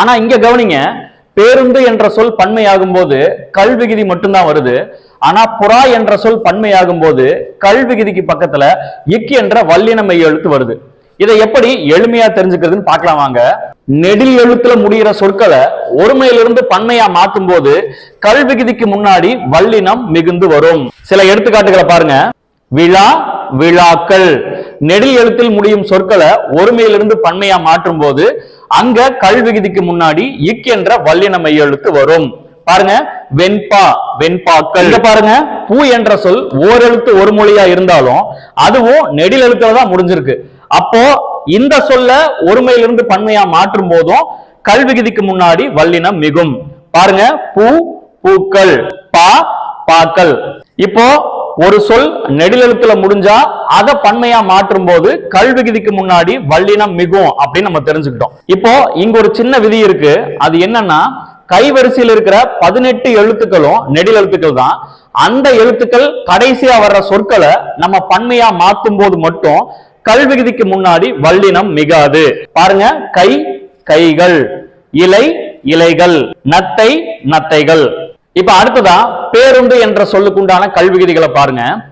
ஆனா இங்க கவனிங்க பேருந்து என்ற சொல் பன்மையாகும் போது கல்விகுதி மட்டும்தான் வருது. ஆனா புறா என்ற சொல் பன்மையாகும் போது கல்விகுதிக்கு பக்கத்துல இக் என்ற வல்லின மெய் எழுத்து வருது. இதை எப்படி எளிமையா தெரிஞ்சுக்கிறதுன்னு பார்க்கலாம் வாங்க. நெடில் எழுத்துல முடிகிற சொற்களை ஒருமையிலிருந்து பன்மையா மாற்றும் போது கல்விகுதிக்கு முன்னாடி வல்லினம் மிகுந்து வரும். சில எடுத்துக்காட்டுகளை பாருங்க. விழா விழாக்கள். நெடில் எழுத்தில் முடியும் சொற்களை ஒருமையிலிருந்து பன்மையா மாற்றும் போது அங்க கல்விகுதிக்கு முன்னாடி இக் என்ற வல்லின மெய் எழுத்து வரும். பாருங்க வெண்பா வெண்பாக்கள். இங்க பாருங்க பூ என்ற சொல் ஓரெழுத்து ஒரு மொழியா இருந்தாலும் அதுவும் நெடில் எழுத்துல தான் முடிஞ்சிருக்கு. அப்போ இந்த சொல்ல ஒருமையிலிருந்து பன்மையா மாற்றும் போதும் கல்விகுதிக்கு முன்னாடி வல்லினம் மிகும். பாருங்க பூ பூக்கள் பா பாக்கள். இப்போ ஒரு சொல் நெடிலெழுத்துல முடிஞ்சா அதை பன்மையா மாற்றும் போது கல் விகுதிக்கு முன்னாடி வல்லினம் மிகும் அப்படின்னு நம்ம தெரிஞ்சுக்கிட்டோம். இப்போ இங்க ஒரு சின்ன விதி இருக்கு. அது என்னன்னா கைவரிசையில் இருக்கிற பதினெட்டு எழுத்துக்களும் நெடில் எழுத்துக்கள் தான். அந்த எழுத்துக்கள் கடைசியா வர்ற சொற்களை நம்ம பன்மையா மாத்தும் போது மட்டும் கல்விகுதிக்கு முன்னாடி வல்லினம் மிகாது. பாருங்க கை கைகள் இலை இலைகள் நத்தை நத்தைகள். இப்ப அடுத்ததா பேருந்து என்ற சொல்லுக்குண்டான கல்விகிதிகளை பாருங்க.